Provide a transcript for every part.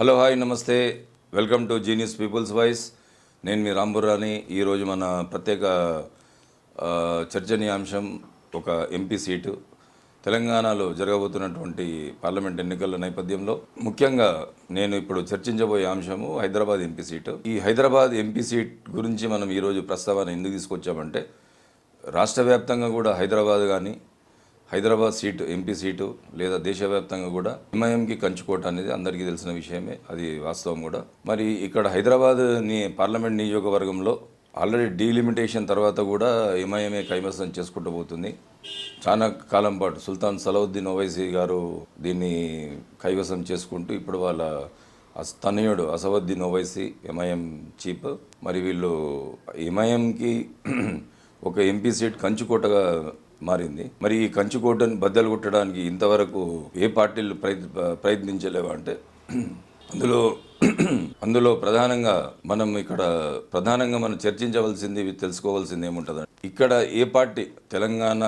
Hello hi నమస్తే. Welcome to genius people's voice. నేను మీ రాంబురాని ఈరోజు మన ప్రత్యేక చర్చనీయాంశం ఒక ఎంపీ సీటు. తెలంగాణలో జరగబోతున్నటువంటి పార్లమెంట్ ఎన్నికల నేపథ్యంలో ముఖ్యంగా నేను ఇప్పుడు చర్చించబోయే అంశము హైదరాబాద్ ఎంపీ సీటు. ఈ హైదరాబాద్ ఎంపీ సీట్ గురించి మనం ఈరోజు ప్రస్తావన ఎందుకు తీసుకొచ్చామంటే రాష్ట్ర వ్యాప్తంగా కూడా హైదరాబాద్ కానీ హైదరాబాద్ సీటు ఎంపీ సీటు లేదా దేశవ్యాప్తంగా కూడా ఎంఐఎంకి కంచుకోవటం అనేది అందరికీ తెలిసిన విషయమే. అది వాస్తవం కూడా. మరి ఇక్కడ హైదరాబాద్ని పార్లమెంట్ నియోజకవర్గంలో ఆల్రెడీ డీలిమిటేషన్ తర్వాత కూడా ఎంఐఎంఏ కైవసం చేసుకుంటూ పోతుంది. చాలా కాలం పాటు సుల్తాన్ సలవుద్దీన్ ఓవైసీ గారు దీన్ని కైవసం చేసుకుంటూ ఇప్పుడు వాళ్ళ తనయుడు అసవద్దీన్ ఓవైసీ ఎంఐఎం చీఫ్. మరి వీళ్ళు ఎంఐఎంకి ఒక ఎంపీ సీట్ కంచుకోటగా మారింది. మరి ఈ కంచుకోటను బద్దలు కొట్టడానికి ఇంతవరకు ఏ పార్టీలు ప్రయత్ ప్రయత్నించలేవా అంటే అందులో అందులో ప్రధానంగా మనం ఇక్కడ ప్రధానంగా మనం చర్చించవలసింది తెలుసుకోవాల్సింది ఏముంటుంది ఇక్కడ ఏ పార్టీ తెలంగాణ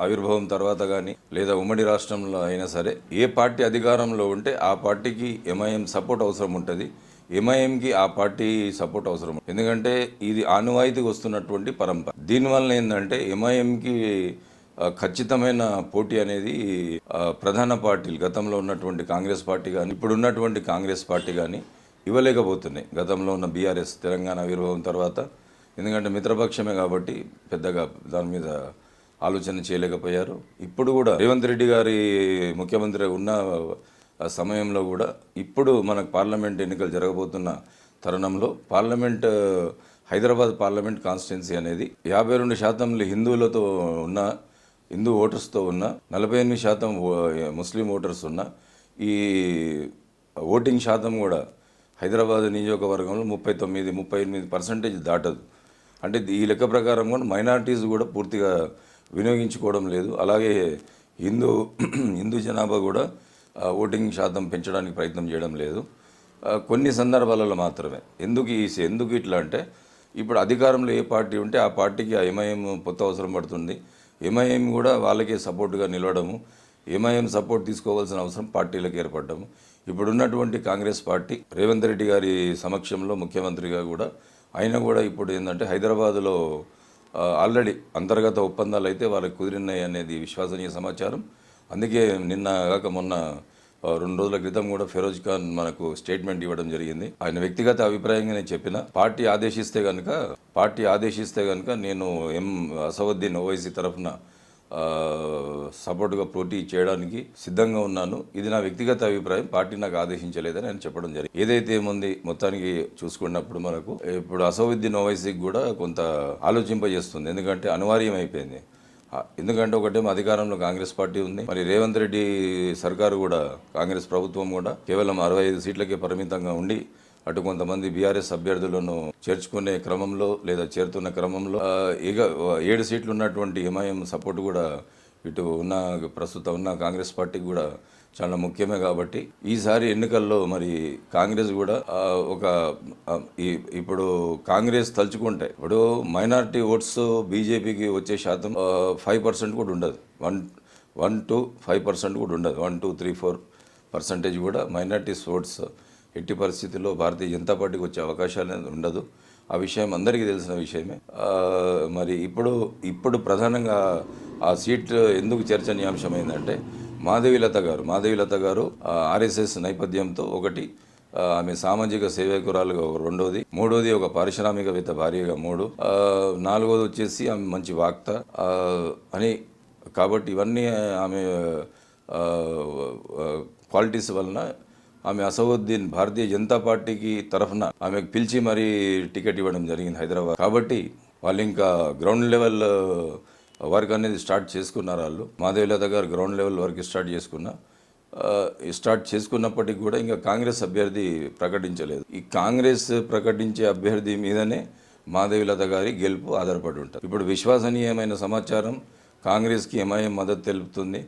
ఆవిర్భావం తర్వాత కానీ లేదా ఉమ్మడి రాష్ట్రంలో అయినా సరే ఏ పార్టీ అధికారంలో ఉంటే ఆ పార్టీకి ఎంఐఎం సపోర్ట్ అవసరం ఉంటుంది. ఎంఐఎంకి ఆ పార్టీ సపోర్ట్ అవసరం. ఎందుకంటే ఇది ఆనువాయితీకి వస్తున్నటువంటి పరంపర. దీనివల్ల ఏంటంటే ఎంఐఎంకి ఖచ్చితమైన పోటీ అనేది ప్రధాన పార్టీలు గతంలో ఉన్నటువంటి కాంగ్రెస్ పార్టీ కానీ ఇప్పుడు ఉన్నటువంటి కాంగ్రెస్ పార్టీ కానీ ఇవ్వలేకపోతున్నాయి. గతంలో ఉన్న బీఆర్ఎస్ తెలంగాణ ఆవిర్భావం తర్వాత. ఎందుకంటే మిత్రపక్షమే కాబట్టి పెద్దగా దాని మీద ఆలోచన చేయలేకపోయారు. ఇప్పుడు కూడా రేవంత్ రెడ్డి గారి ముఖ్యమంత్రి ఉన్న ఆ సమయంలో కూడా ఇప్పుడు మనకు పార్లమెంట్ ఎన్నికలు జరగబోతున్న తరుణంలో పార్లమెంట్ హైదరాబాద్ పార్లమెంట్ కాన్స్టిట్యున్సీ అనేది యాభై రెండు శాతం హిందువులతో ఉన్న హిందూ ఓటర్స్తో ఉన్న నలభై ఎనిమిది శాతం ముస్లిం ఓటర్స్ ఉన్న ఈ ఓటింగ్ శాతం కూడా హైదరాబాద్ నియోజకవర్గంలో ముప్పై తొమ్మిది ముప్పై ఎనిమిది పర్సెంటేజ్ దాటదు. అంటే ఈ లెక్క ప్రకారం కూడా మైనారిటీస్ కూడా పూర్తిగా వినియోగించుకోవడం లేదు. అలాగే హిందూ హిందూ జనాభా కూడా ఓటింగ్ శాతం పెంచడానికి ప్రయత్నం చేయడం లేదు. కొన్ని సందర్భాలలో మాత్రమే. ఎందుకు ఈ ఎందుకు ఇట్లా అంటే ఇప్పుడు అధికారంలో ఏ పార్టీ ఉంటే ఆ పార్టీకి ఆ ఎంఐఎం పొత్తు అవసరం పడుతుంది. ఎంఐఎం కూడా వాళ్ళకే సపోర్ట్గా నిలవడము ఎంఐఎం సపోర్ట్ తీసుకోవాల్సిన అవసరం పార్టీలకు ఏర్పడ్డము. ఇప్పుడు ఉన్నటువంటి కాంగ్రెస్ పార్టీ రేవంత్ రెడ్డి గారి సమక్షంలో ముఖ్యమంత్రిగా కూడా ఆయన కూడా ఇప్పుడు ఏంటంటే హైదరాబాదులో ఆల్రెడీ అంతర్గత ఒప్పందాలు అయితే వాళ్ళకి కుదిరినాయి అనేది విశ్వసనీయ సమాచారం. అందుకే నిన్న కాక మొన్న రెండు రోజుల క్రితం కూడా ఫిరోజ్ ఖాన్ మనకు స్టేట్మెంట్ ఇవ్వడం జరిగింది. ఆయన వ్యక్తిగత అభిప్రాయంగా నేను చెప్పిన పార్టీ ఆదేశిస్తే కనుక పార్టీ ఆదేశిస్తే కనుక నేను ఎం అసవుద్దీన్ ఓవైసీ తరఫున సపోర్ట్గా పోటీ చేయడానికి సిద్ధంగా ఉన్నాను. ఇది నా వ్యక్తిగత అభిప్రాయం పార్టీ నాకు ఆదేశించలేదని ఆయన చెప్పడం జరిగింది. ఏదైతే ఏముంది మొత్తానికి చూసుకున్నప్పుడు మనకు ఇప్పుడు అసౌద్దీన్ ఓవైసీకి కూడా కొంత ఆలోచింపజేస్తుంది. ఎందుకంటే అనివార్యం అయిపోయింది ఎందుకంటే ఒకటేమో అధికారంలో కాంగ్రెస్ పార్టీ ఉంది. మరి రేవంత్ రెడ్డి సర్కారు కూడా కాంగ్రెస్ ప్రభుత్వం కూడా కేవలం అరవై ఐదు సీట్లకే పరిమితంగా ఉండి అటు కొంతమంది బీఆర్ఎస్ అభ్యర్థులను చేర్చుకునే క్రమంలో లేదా చేరుతున్న క్రమంలో ఇక ఏడు సీట్లు ఉన్నటువంటి ఎంఐఎం సపోర్ట్ కూడా ఇటు ఉన్న ప్రస్తుతం ఉన్న కాంగ్రెస్ పార్టీకి కూడా చాలా ముఖ్యమే కాబట్టి ఈసారి ఎన్నికల్లో మరి కాంగ్రెస్ కూడా ఒక ఈ- ఇప్పుడు కాంగ్రెస్ తలుచుకుంటే ఇప్పుడు మైనారిటీ ఓట్స్ బీజేపీకి వచ్చే శాతం ఫైవ్ పర్సెంట్ కూడా ఉండదు. One one two five percent కూడా ఉండదు. One two three four percentage కూడా మైనార్టీస్ ఓట్స్ ఎట్టి పరిస్థితుల్లో భారతీయ జనతా పార్టీకి వచ్చే అవకాశాలు అనేది ఉండదు. ఆ విషయం అందరికీ తెలిసిన విషయమే. మరి ఇప్పుడు ఇప్పుడు ప్రధానంగా ఆ సీట్ ఎందుకు చర్చనీయాంశమైందంటే మాధవీలత గారు మాధవీలత గారు ఆర్ఎస్ఎస్ నేపథ్యంతో ఒకటి ఆమె సామాజిక సేవకురాలుగా ఒక రెండోది మూడోది ఒక పారిశ్రామికవేత్త భార్యగా మూడు నాలుగోది వచ్చేసి ఆమె మంచి వాక్త అని కాబట్టి ఇవన్నీ ఆమె క్వాలిటీస్ వలన ఆమె అసవుద్దీన్ భారతీయ జనతా పార్టీకి తరఫున ఆమెకు పిలిచి మరీ టికెట్ ఇవ్వడం జరిగింది హైదరాబాద్. కాబట్టి వాళ్ళు ఇంకా గ్రౌండ్ లెవెల్ వర్క్ అనేది స్టార్ట్ చేసుకున్నారు వాళ్ళు. మాధవీలత గారు గ్రౌండ్ లెవెల్ వర్క్ స్టార్ట్ చేసుకున్నా. స్టార్ట్ చేసుకున్నప్పటికీ కూడా ఇంకా కాంగ్రెస్ అభ్యర్థి ప్రకటించలేదు. ఈ కాంగ్రెస్ ప్రకటించే అభ్యర్థి మీదనే మాధవీలత గారి గెలుపు ఆధారపడి ఉంటుంది. ఇప్పుడు విశ్వసనీయమైన సమాచారం కాంగ్రెస్కి ఎంఐఎం మద్దతు తెలుపుతుంది.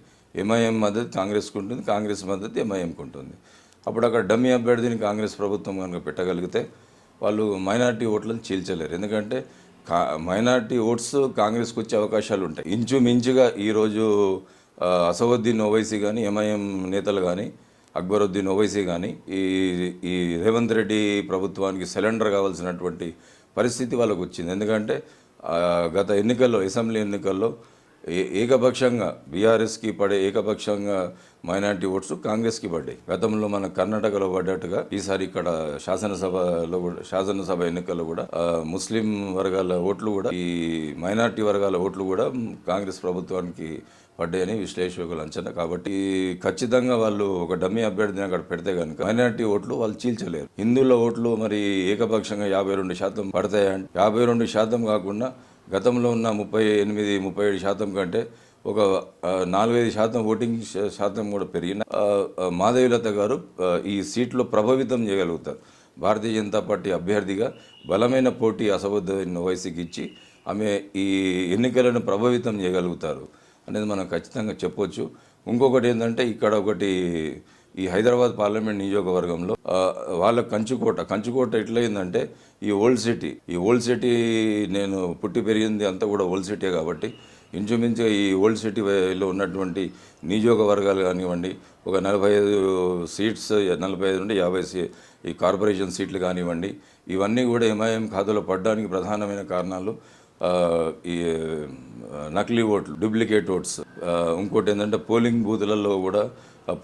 ఎంఐఎం మద్దతు కాంగ్రెస్కి ఉంటుంది. కాంగ్రెస్ మద్దతు ఎంఐఎంకి ఉంటుంది. అప్పుడు అక్కడ డమ్మీ అభ్యర్థిని కాంగ్రెస్ ప్రభుత్వం కనుక పెట్టగలిగితే వాళ్ళు మైనారిటీ ఓట్లను చీల్చలేరు. ఎందుకంటే కా మైనార్టీ ఓట్స్ కాంగ్రెస్కి వచ్చే అవకాశాలు ఉంటాయి ఇంచుమించుగా ఈరోజు అసవుద్దీన్ ఓవైసీ కానీ ఎంఐఎం నేతలు కానీ అక్బరుద్దీన్ ఓవైసీ కానీ ఈ ఈ రేవంత్ రెడ్డి ప్రభుత్వానికి సిలిండర్ కావాల్సినటువంటి పరిస్థితి వాళ్ళకు వచ్చింది ఎందుకంటే గత ఎన్నికల్లో అసెంబ్లీ ఎన్నికల్లో ఏకపక్షంగా బీఆర్ఎస్కి పడే ఏకపక్షంగా మైనార్టీ ఓట్స్ కాంగ్రెస్కి పడ్డాయి. గతంలో మన కర్ణాటకలో పడ్డట్టుగా ఈసారి ఇక్కడ శాసనసభలో కూడా శాసనసభ ఎన్నికల్లో కూడా ముస్లిం వర్గాల ఓట్లు కూడా ఈ మైనార్టీ వర్గాల ఓట్లు కూడా కాంగ్రెస్ ప్రభుత్వానికి పడ్డాయని విశ్లేషకులు అంచనా. కాబట్టి ఖచ్చితంగా వాళ్ళు ఒక డమ్మీ అభ్యర్థిని అక్కడ పెడితే కనుక మైనార్టీ ఓట్లు వాళ్ళు చీల్చలేరు. హిందువుల ఓట్లు మరి ఏకపక్షంగా యాభై రెండు శాతం పడతాయంటే యాభై రెండు శాతం కాకుండా గతంలో ఉన్న ముప్పై ఎనిమిది ముప్పై ఏడు శాతం కంటే ఒక నాలుగైదు శాతం ఓటింగ్ శాతం కూడా పెరిగిన మాధవీలత మాధవిలత గారు ఈ సీట్లో ప్రభావితం చేయగలుగుతారు. భారతీయ జనతా పార్టీ అభ్యర్థిగా బలమైన పోటీ అసబద్ధమైన వయసుకి ఇచ్చి ఆమె ఈ ఎన్నికలను ప్రభావితం చేయగలుగుతారు అనేది మనం ఖచ్చితంగా చెప్పొచ్చు. ఇంకొకటి ఏంటంటే ఇక్కడ ఒకటి ఈ హైదరాబాద్ పార్లమెంట్ నియోజకవర్గంలో వాళ్ళ కంచుకోట కంచుకోట ఎట్లయిందంటే ఈ ఓల్డ్ సిటీ ఈ ఓల్డ్ సిటీ నేను పుట్టి పెరిగింది అంతా కూడా ఓల్డ్ సిటీ కాబట్టి ఇంచుమించు ఈ ఓల్డ్ సిటీలో ఉన్నటువంటి నియోజకవర్గాలు కానివ్వండి ఒక నలభై ఐదు సీట్స్ నలభై ఐదు నుండి యాభై సీ ఈ కార్పొరేషన్ సీట్లు కానివ్వండి ఇవన్నీ కూడా ఎంఐఎం ఖాతాలో పడడానికి ప్రధానమైన కారణాలు ఈ నకిలీ ఓట్లు డూప్లికేట్ ఓట్స్ ఇంకోటి ఏంటంటే పోలింగ్ బూతులలో కూడా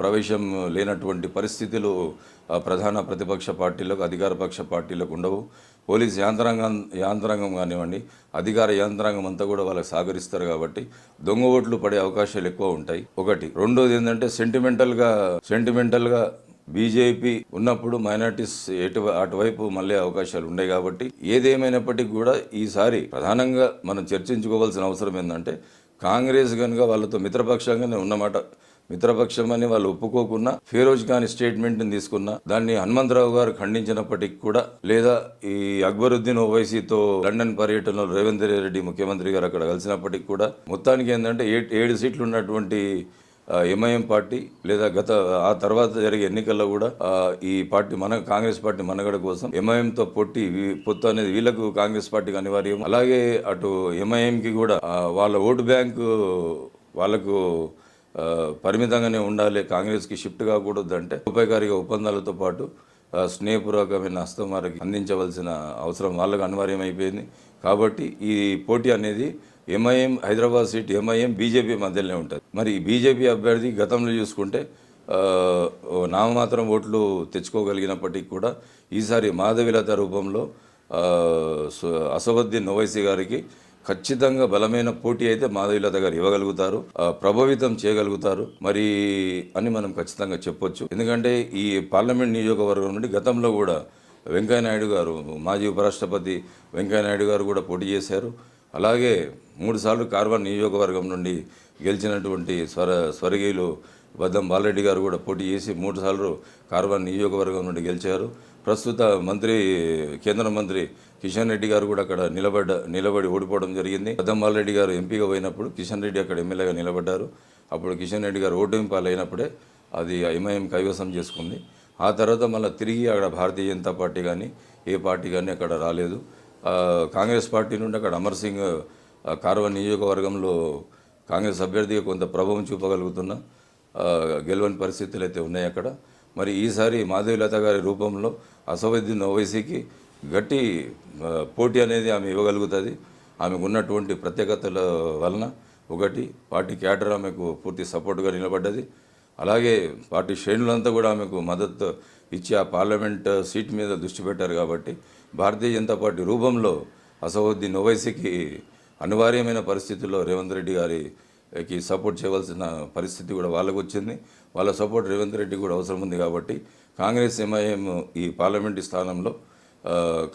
ప్రవేశం లేనటువంటి పరిస్థితులు ప్రధాన ప్రతిపక్ష పార్టీలకు అధికారపక్ష పార్టీలకు ఉండవు. పోలీస్ యాంత్రాంగం యాంత్రాంగం కానివ్వండి అధికార యాంత్రాంగం అంతా కూడా వాళ్ళకి సహకరిస్తారు కాబట్టి దొంగ ఓట్లు పడే అవకాశాలు ఎక్కువ ఉంటాయి. ఒకటి. రెండోది ఏంటంటే సెంటిమెంటల్గా సెంటిమెంటల్గా బీజేపీ ఉన్నప్పుడు మైనార్టీస్ ఎటు అటువైపు మళ్ళీ అవకాశాలు ఉన్నాయి కాబట్టి ఏదేమైనప్పటికీ కూడా ఈసారి ప్రధానంగా మనం చర్చించుకోవాల్సిన అవసరం ఏంటంటే కాంగ్రెస్ కనుక వాళ్ళతో మిత్రపక్షంగానే ఉన్నమాట. మిత్రపక్షం అని వాళ్ళు ఒప్పుకోకున్నా ఫిరోజ్ ఖాన్ స్టేట్మెంట్ని తీసుకున్నా దాన్ని హనుమంతరావు గారు ఖండించినప్పటికీ కూడా లేదా ఈ అక్బరుద్దీన్ ఓవైసీతో లండన్ పర్యటనలో రేవంత్ రెడ్డి ముఖ్యమంత్రి గారు అక్కడ కలిసినప్పటికీ కూడా మొత్తానికి ఏంటంటే ఏ- ఏడు సీట్లు ఉన్నటువంటి ఎంఐఎం పార్టీ లేదా గత ఆ తర్వాత జరిగే ఎన్నికల్లో కూడా ఈ పార్టీ మన కాంగ్రెస్ పార్టీ మనగడ కోసం ఎంఐఎంతో పొట్టి వీ- పొత్తు అనేది వీళ్ళకు కాంగ్రెస్ పార్టీకి అనివార్యం అలాగే అటు ఎంఐఎంకి కూడా వాళ్ళ ఓటు బ్యాంకు వాళ్ళకు పరిమితంగానే ఉండాలి. కాంగ్రెస్కి షిఫ్ట్ కాకూడదు అంటే ఉపయోగకారిగా ఒప్పందాలతో పాటు స్నేహపూర్వకమైన హస్తం వారికి అందించవలసిన అవసరం వాళ్ళకు అనివార్యం అయిపోయింది కాబట్టి ఈ పోటీ అనేది MIM Hyderabad seat MIM BJP మధ్యలోనే ఉంటుంది. మరి బీజేపీ అభ్యర్థి గతంలో చూసుకుంటే నామమాత్రం ఓట్లు తెచ్చుకోగలిగినప్పటికీ కూడా ఈసారి మాధవిలత రూపంలో సు- అసదుద్దీన్ ఓవైసీ గారికి ఖచ్చితంగా బలమైన పోటీ అయితే మాధవిలత గారు ఇవ్వగలుగుతారు. ప్రభావితం చేయగలుగుతారు. మరి అని మనం ఖచ్చితంగా చెప్పొచ్చు. ఎందుకంటే ఈ పార్లమెంట్ నియోజకవర్గం నుండి గతంలో కూడా వెంకయ్యనాయుడు గారు మాజీ ఉపరాష్ట్రపతి వెంకయ్యనాయుడు గారు కూడా పోటీ చేశారు. అలాగే మూడుసార్లు కార్వాన్ నియోజకవర్గం నుండి గెలిచినటువంటి స్వర స్వర్గీయులు బద్దం బాలరెడ్డి గారు కూడా పోటీ చేసి మూడుసార్లు కార్వాన్ నియోజకవర్గం నుండి గెలిచారు. ప్రస్తుత మంత్రి కేంద్ర మంత్రి కిషన్ రెడ్డి గారు కూడా అక్కడ నిలబడ్డ నిలబడి ఓడిపోవడం జరిగింది. బద్దం రెడ్డి గారు ఎంపీగా పోయినప్పుడు కిషన్ రెడ్డి అక్కడ ఎమ్మెల్యేగా నిలబడ్డారు. అప్పుడు కిషన్ రెడ్డి గారు ఓటమి పాలైనప్పుడే అది ఎంఐఎం కైవసం చేసుకుంది. ఆ తర్వాత మళ్ళీ తిరిగి అక్కడ భారతీయ జనతా పార్టీ కానీ ఏ పార్టీ కానీ అక్కడ రాలేదు. కాంగ్రెస్ పార్టీ నుండి అక్కడ అమర్ సింగ్ కార్వన్ నియోజకవర్గంలో కాంగ్రెస్ అభ్యర్థిగా కొంత ప్రభావం చూపగలుగుతున్న గెలవని పరిస్థితులు అయితే ఉన్నాయి అక్కడ. మరి ఈసారి మాధవీలత గారి రూపంలో అసదుద్దీన్ ఓవైసీకి గట్టి పోటీ అనేది ఆమె ఇవ్వగలుగుతుంది. ఆమెకు ఉన్నటువంటి ప్రత్యేకతల వలన ఒకటి పార్టీ క్యాడర్ ఆమెకు పూర్తి సపోర్ట్గా నిలబడ్డది. అలాగే పార్టీ శ్రేణులంతా కూడా ఆమెకు మద్దతు ఇచ్చి ఆ పార్లమెంట్ సీట్ మీద దృష్టి పెట్టారు కాబట్టి భారతీయ జనతా పార్టీ రూపంలో అసదుద్దీన్ ఓవైసీకి అనివార్యమైన పరిస్థితుల్లో రేవంత్ రెడ్డి కి సపోర్ట్ చేయవలసిన పరిస్థితి కూడా వాళ్ళకు వచ్చింది వాళ్ళ సపోర్ట్ రేవంత్ రెడ్డి కూడా అవసరం ఉంది కాబట్టి కాంగ్రెస్ ఎంఐఎం ఈ పార్లమెంటు స్థానంలో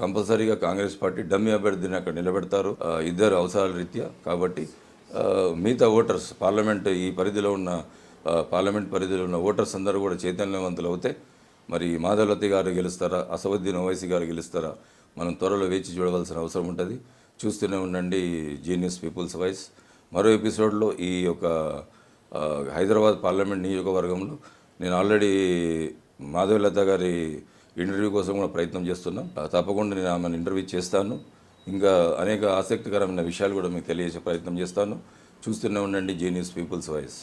కంపల్సరీగా కాంగ్రెస్ పార్టీ డమ్మీ అభ్యర్థిని అక్కడ నిలబెడతారు ఇద్దరు అవసరాల రీత్యా. కాబట్టి మిగతా ఓటర్స్ పార్లమెంట్ ఈ పరిధిలో ఉన్న పార్లమెంట్ పరిధిలో ఉన్న ఓటర్స్ అందరూ కూడా చైతన్యవంతులు అవుతే మరి మాధవలతి గారు గెలుస్తారా అసవుద్దీన్ ఓవైసీ గారు గెలుస్తారా మనం త్వరలో వేచి చూడవలసిన అవసరం ఉంటుంది. చూస్తూనే ఉండండి జీనియస్ పీపుల్స్ వాయిస్ మరో ఎపిసోడ్లో ఈ యొక్క హైదరాబాద్ పార్లమెంట్ నియోజకవర్గంలో నేను ఆల్రెడీ మాధవలత గారి ఇంటర్వ్యూ కోసం కూడా ప్రయత్నం చేస్తున్నాం. తప్పకుండా నేను ఆమెను ఇంటర్వ్యూ చేస్తాను. ఇంకా అనేక ఆసక్తికరమైన విషయాలు కూడా మీకు తెలియజేసే ప్రయత్నం చేస్తాను. చూస్తూనే ఉండండి జీనియస్ పీపుల్స్ వాయిస్.